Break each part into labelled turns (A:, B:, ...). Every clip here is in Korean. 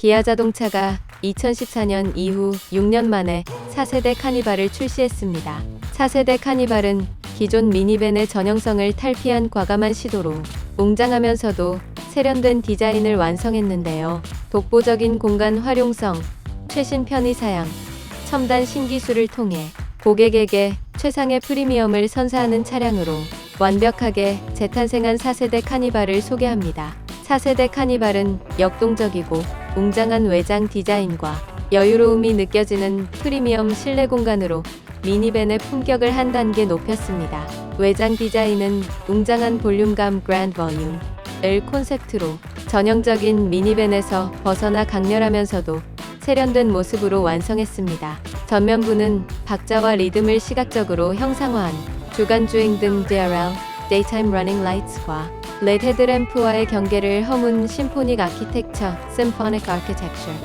A: 기아 자동차가 2014년 이후 6년 만에 4세대 카니발을 출시했습니다. 4세대 카니발은 기존 미니밴의 전형성을 탈피한 과감한 시도로 웅장하면서도 세련된 디자인을 완성했는데요. 독보적인 공간 활용성, 최신 편의 사양, 첨단 신기술을 통해 고객에게 최상의 프리미엄을 선사하는 차량으로 완벽하게 재탄생한 4세대 카니발을 소개합니다. 4세대 카니발은 역동적이고 웅장한 외장 디자인과 여유로움이 느껴지는 프리미엄 실내 공간으로 미니밴의 품격을 한 단계 높였습니다. 외장 디자인은 웅장한 볼륨감 그랜드 볼륨을 콘셉트로 전형적인 미니밴에서 벗어나 강렬하면서도 세련된 모습으로 완성했습니다. 전면부는 박자와 리듬을 시각적으로 형상화한 주간 주행 등 DRL (Daytime Running Lights과 LED 헤드램프와의 경계를 허문 심포닉 아키텍처 (Symphonic Architecture)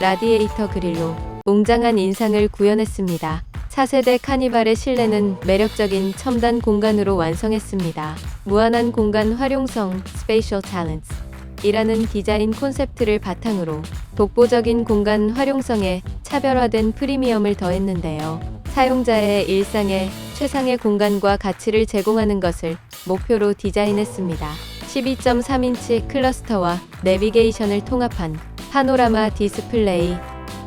A: 라디에이터 그릴로 웅장한 인상을 구현했습니다. 4세대 카니발의 실내는 매력적인 첨단 공간으로 완성했습니다. 무한한 공간 활용성 (Spatial Talents) 이라는 디자인 콘셉트를 바탕으로 독보적인 공간 활용성에 차별화된 프리미엄을 더했는데요. 사용자의 일상에 최상의 공간과 가치를 제공하는 것을 목표로 디자인했습니다. 12.3인치 클러스터와 내비게이션을 통합한 파노라마 디스플레이,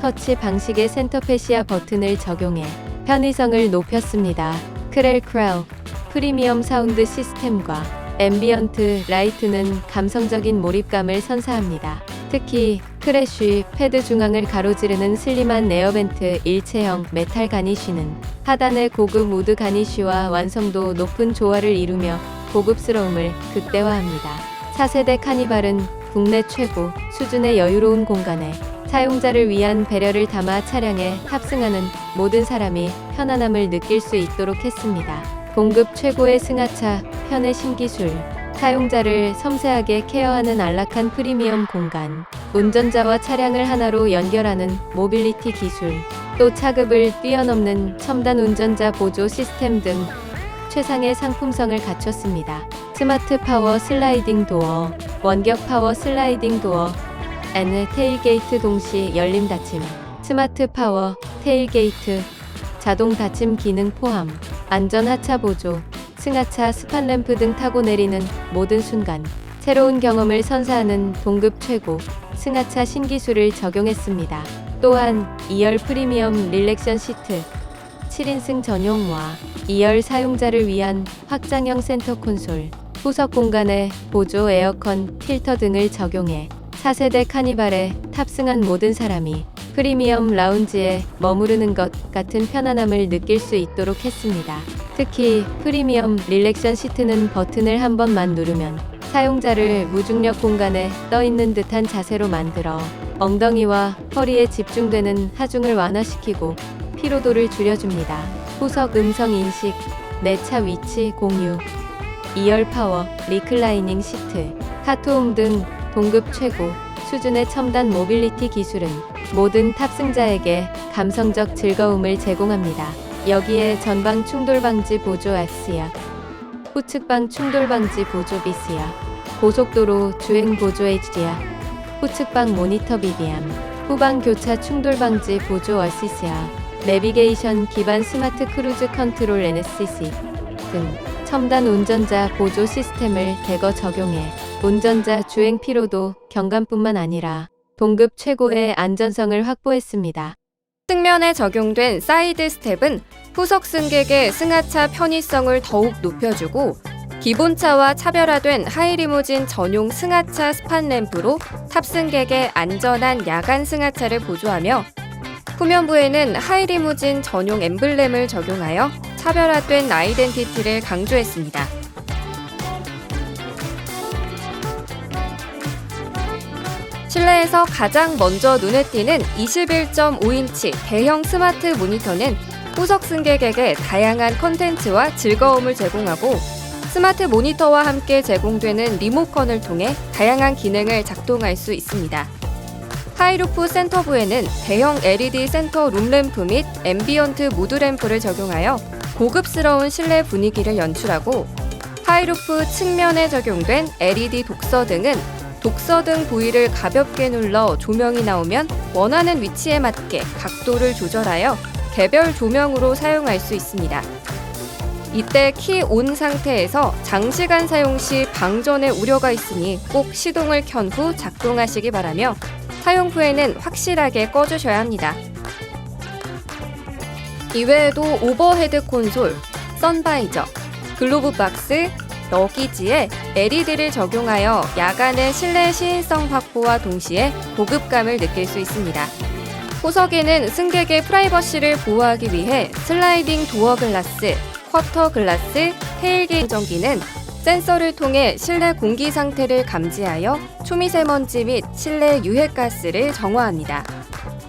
A: 터치 방식의 센터페시아 버튼을 적용해 편의성을 높였습니다. 크렐 크렐 프리미엄 사운드 시스템과 앰비언트 라이트는 감성적인 몰입감을 선사합니다. 특히 크래쉬 패드 중앙을 가로지르는 슬림한 에어벤트 일체형 메탈 가니쉬는 하단의 고급 우드 가니쉬와 완성도 높은 조화를 이루며 고급스러움을 극대화합니다. 4세대 카니발은 국내 최고 수준의 여유로운 공간에 사용자를 위한 배려를 담아 차량에 탑승하는 모든 사람이 편안함을 느낄 수 있도록 했습니다. 공급 최고의 승하차, 편의 신기술, 사용자를 섬세하게 케어하는 안락한 프리미엄 공간, 운전자와 차량을 하나로 연결하는 모빌리티 기술, 또 차급을 뛰어넘는 첨단 운전자 보조 시스템 등 최상의 상품성을 갖췄습니다. 스마트 파워 슬라이딩 도어, 원격 파워 슬라이딩 도어, N 테일게이트 동시 열림 닫힘, 스마트 파워 테일게이트, 자동 닫힘 기능 포함, 안전 하차 보조, 승하차 스판 램프 등 타고 내리는 모든 순간 새로운 경험을 선사하는 동급 최고 승하차 신기술을 적용했습니다. 또한 2열 프리미엄 릴렉션 시트, 7인승 전용화, 2열 사용자를 위한 확장형 센터 콘솔, 후석 공간에 보조 에어컨, 필터 등을 적용해 4세대 카니발에 탑승한 모든 사람이 프리미엄 라운지에 머무르는 것 같은 편안함을 느낄 수 있도록 했습니다. 특히 프리미엄 릴렉션 시트는 버튼을 한 번만 누르면 사용자를 무중력 공간에 떠 있는 듯한 자세로 만들어 엉덩이와 허리에 집중되는 하중을 완화시키고 피로도를 줄여줍니다. 후석 음성 인식, 내 차 위치 공유, 2열 파워, 리클라이닝 시트, 카토음 등 동급 최고 수준의 첨단 모빌리티 기술은 모든 탑승자에게 감성적 즐거움을 제공합니다. 여기에 전방 충돌 방지 보조 X야, 후측방 충돌 방지 보조 BC야, 고속도로 주행 보조 HD야, 후측방 모니터 BBM, 후방 교차 충돌 방지 보조 어시스야, 내비게이션 기반 스마트 크루즈 컨트롤 NSCC 등 첨단 운전자 보조 시스템을 대거 적용해 운전자 주행 피로도 경감뿐만 아니라 동급 최고의 안전성을 확보했습니다.
B: 측면에 적용된 사이드 스텝은 후석 승객의 승하차 편의성을 더욱 높여주고 기본차와 차별화된 하이리무진 전용 승하차 스판 램프로 탑승객의 안전한 야간 승하차를 보조하며 후면부에는 하이리무진 전용 엠블렘을 적용하여 차별화된 아이덴티티를 강조했습니다. 실내에서 가장 먼저 눈에 띄는 21.5인치 대형 스마트 모니터는 후석 승객에게 다양한 컨텐츠와 즐거움을 제공하고 스마트 모니터와 함께 제공되는 리모컨을 통해 다양한 기능을 작동할 수 있습니다. 하이루프 센터부에는 대형 LED 센터 룸램프 및 앰비언트 무드 램프를 적용하여 고급스러운 실내 분위기를 연출하고 하이루프 측면에 적용된 LED 독서 등은 독서 등 부위를 가볍게 눌러 조명이 나오면 원하는 위치에 맞게 각도를 조절하여 개별 조명으로 사용할 수 있습니다. 이때 키 온 상태에서 장시간 사용 시 방전의 우려가 있으니 꼭 시동을 켠 후 작동하시기 바라며 사용 후에는 확실하게 꺼주셔야 합니다. 이외에도 오버헤드 콘솔, 선바이저, 글로브 박스, 러기지에 LED를 적용하여 야간의 실내 시인성 확보와 동시에 고급감을 느낄 수 있습니다. 호석에는 승객의 프라이버시를 보호하기 위해 슬라이딩 도어 글라스, 쿼터 글라스, 테일게이트 정기는 센서를 통해 실내 공기 상태를 감지하여 초미세먼지 및 실내 유해가스를 정화합니다.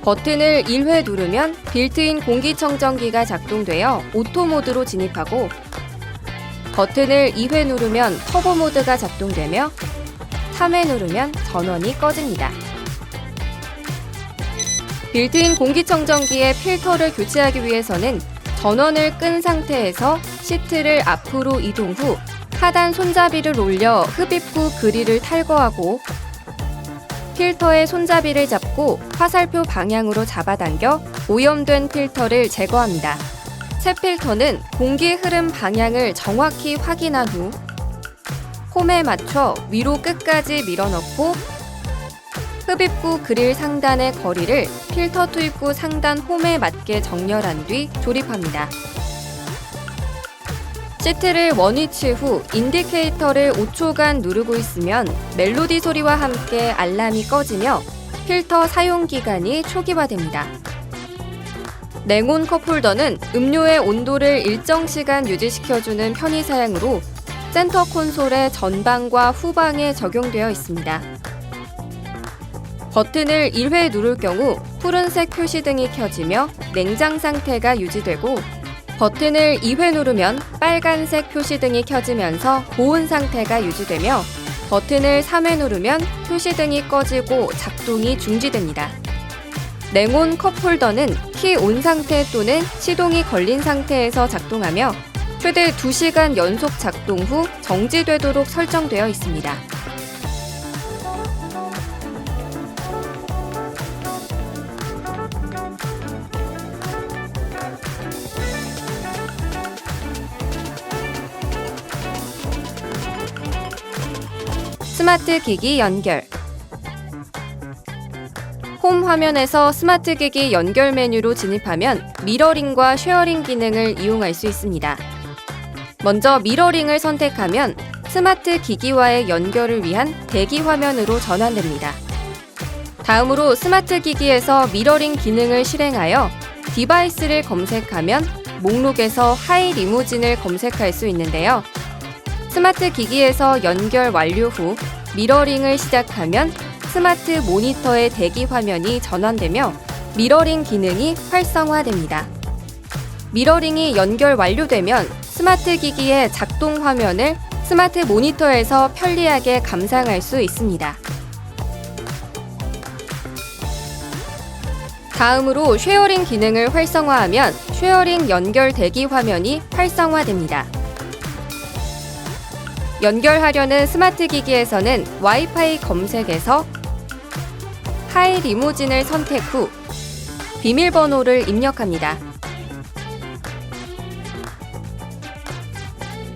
B: 버튼을 1회 누르면 빌트인 공기청정기가 작동되어 오토 모드로 진입하고 버튼을 2회 누르면 터보 모드가 작동되며 3회 누르면 전원이 꺼집니다. 빌트인 공기청정기의 필터를 교체하기 위해서는 전원을 끈 상태에서 시트를 앞으로 이동 후 하단 손잡이를 올려 흡입 구 그릴을 탈거하고 필터의 손잡이를 잡고 화살표 방향으로 잡아당겨 오염된 필터를 제거합니다. 새 필터는 공기 흐름 방향을 정확히 확인한 후 홈에 맞춰 위로 끝까지 밀어넣고 흡입구 그릴 상단의 거리를 필터 투입 구 상단 홈에 맞게 정렬한 뒤 조립합니다. 시트를 원위치 후 인디케이터를 5초간 누르고 있으면 멜로디 소리와 함께 알람이 꺼지며 필터 사용 기간이 초기화됩니다. 냉온 컵홀더는 음료의 온도를 일정 시간 유지시켜주는 편의 사양으로 센터 콘솔의 전방과 후방에 적용되어 있습니다. 버튼을 1회 누를 경우 푸른색 표시등이 켜지며 냉장 상태가 유지되고 버튼을 2회 누르면 빨간색 표시등이 켜지면서 고온 상태가 유지되며 버튼을 3회 누르면 표시등이 꺼지고 작동이 중지됩니다. 냉온 컵홀더는 키 온 상태 또는 시동이 걸린 상태에서 작동하며 최대 2시간 연속 작동 후 정지되도록 설정되어 있습니다. 스마트 기기 연결 홈 화면에서 스마트 기기 연결 메뉴로 진입하면 미러링과 쉐어링 기능을 이용할 수 있습니다. 먼저 미러링을 선택하면 스마트 기기와의 연결을 위한 대기 화면으로 전환됩니다. 다음으로 스마트 기기에서 미러링 기능을 실행하여 디바이스를 검색하면 목록에서 하이 리무진을 검색할 수 있는데요. 스마트 기기에서 연결 완료 후 미러링을 시작하면 스마트 모니터의 대기 화면이 전환되며 미러링 기능이 활성화됩니다. 미러링이 연결 완료되면 스마트 기기의 작동 화면을 스마트 모니터에서 편리하게 감상할 수 있습니다. 다음으로 쉐어링 기능을 활성화하면 쉐어링 연결 대기 화면이 활성화됩니다. 연결하려는 스마트 기기에서는 와이파이 검색에서 하이 리무진을 선택 후 비밀번호를 입력합니다.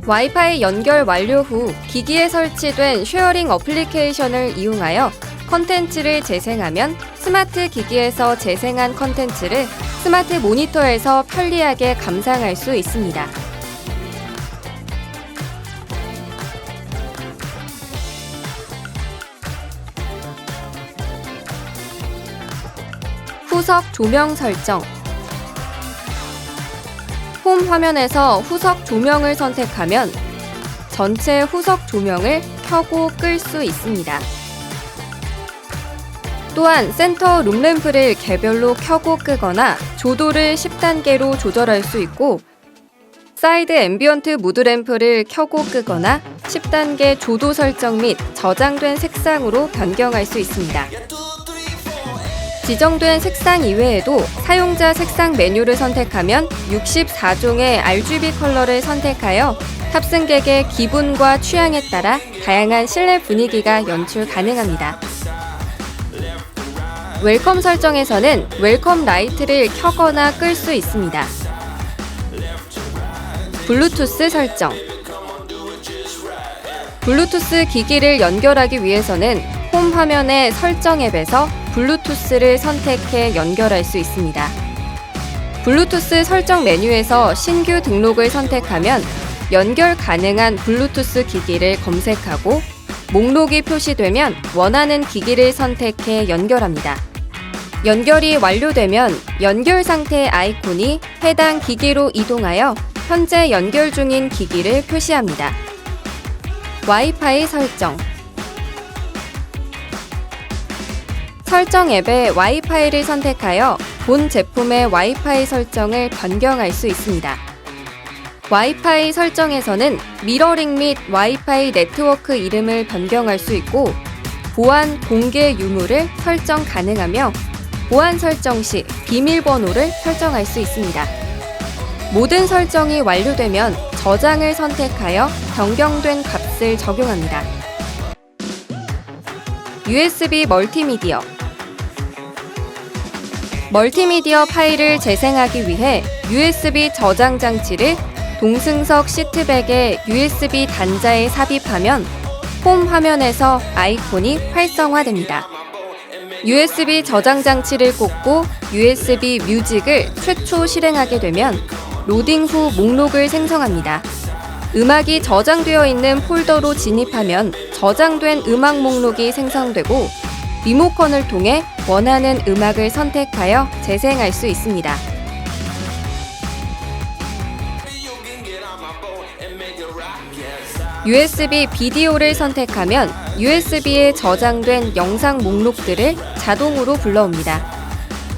B: 와이파이 연결 완료 후 기기에 설치된 쉐어링 어플리케이션을 이용하여 컨텐츠를 재생하면 스마트 기기에서 재생한 컨텐츠를 스마트 모니터에서 편리하게 감상할 수 있습니다. 후석 조명 설정 홈 화면에서 후석 조명을 선택하면 전체 후석 조명을 켜고 끌 수 있습니다. 또한 센터 룸램프를 개별로 켜고 끄거나 조도를 10단계로 조절할 수 있고 사이드 앰비언트 무드 램프를 켜고 끄거나 10단계 조도 설정 및 저장된 색상으로 변경할 수 있습니다. 지정된 색상 이외에도 사용자 색상 메뉴를 선택하면 64종의 RGB 컬러를 선택하여 탑승객의 기분과 취향에 따라 다양한 실내 분위기가 연출 가능합니다. 웰컴 설정에서는 웰컴 라이트를 켜거나 끌 수 있습니다. 블루투스 설정 블루투스 기기를 연결하기 위해서는 홈 화면의 설정 앱에서 블루투스를 선택해 연결할 수 있습니다. 블루투스 설정 메뉴에서 신규 등록을 선택하면 연결 가능한 블루투스 기기를 검색하고 목록이 표시되면 원하는 기기를 선택해 연결합니다. 연결이 완료되면 연결 상태 아이콘이 해당 기기로 이동하여 현재 연결 중인 기기를 표시합니다. 와이파이 설정 설정 앱에 와이파이를 선택하여 본 제품의 와이파이 설정을 변경할 수 있습니다. 와이파이 설정에서는 미러링 및 와이파이 네트워크 이름을 변경할 수 있고 보안 공개 유무를 설정 가능하며 보안 설정 시 비밀번호를 설정할 수 있습니다. 모든 설정이 완료되면 저장을 선택하여 변경된 값을 적용합니다. USB 멀티미디어 멀티미디어 파일을 재생하기 위해 USB 저장 장치를 동승석 시트백에 USB 단자에 삽입하면 홈 화면에서 아이콘이 활성화됩니다. USB 저장 장치를 꽂고 USB 뮤직을 최초 실행하게 되면 로딩 후 목록을 생성합니다. 음악이 저장되어 있는 폴더로 진입하면 저장된 음악 목록이 생성되고 리모컨을 통해 원하는 음악을 선택하여 재생할 수 있습니다. USB 비디오를 선택하면 USB에 저장된 영상 목록들을 자동으로 불러옵니다.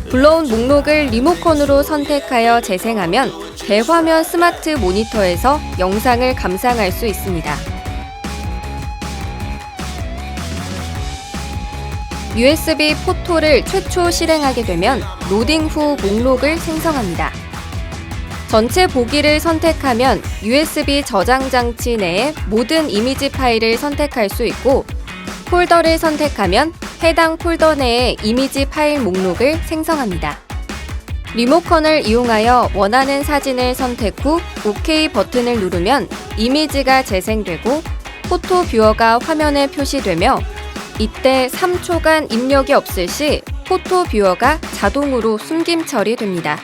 B: 불러온 목록을 리모컨으로 선택하여 재생하면 대화면 스마트 모니터에서 영상을 감상할 수 있습니다. USB 포토를 최초 실행하게 되면 로딩 후 목록을 생성합니다. 전체 보기를 선택하면 USB 저장 장치 내에 모든 이미지 파일을 선택할 수 있고 폴더를 선택하면 해당 폴더 내의 이미지 파일 목록을 생성합니다. 리모컨을 이용하여 원하는 사진을 선택 후 OK 버튼을 누르면 이미지가 재생되고 포토 뷰어가 화면에 표시되며 이때 3초간 입력이 없을 시 포토 뷰어가 자동으로 숨김 처리됩니다.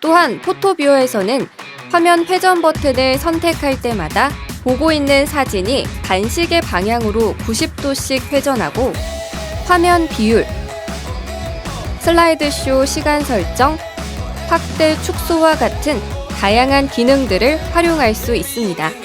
B: 또한 포토 뷰어에서는 화면 회전 버튼을 선택할 때마다 보고 있는 사진이 단식의 방향으로 90도씩 회전하고 화면 비율, 슬라이드쇼 시간 설정, 확대 축소와 같은 다양한 기능들을 활용할 수 있습니다.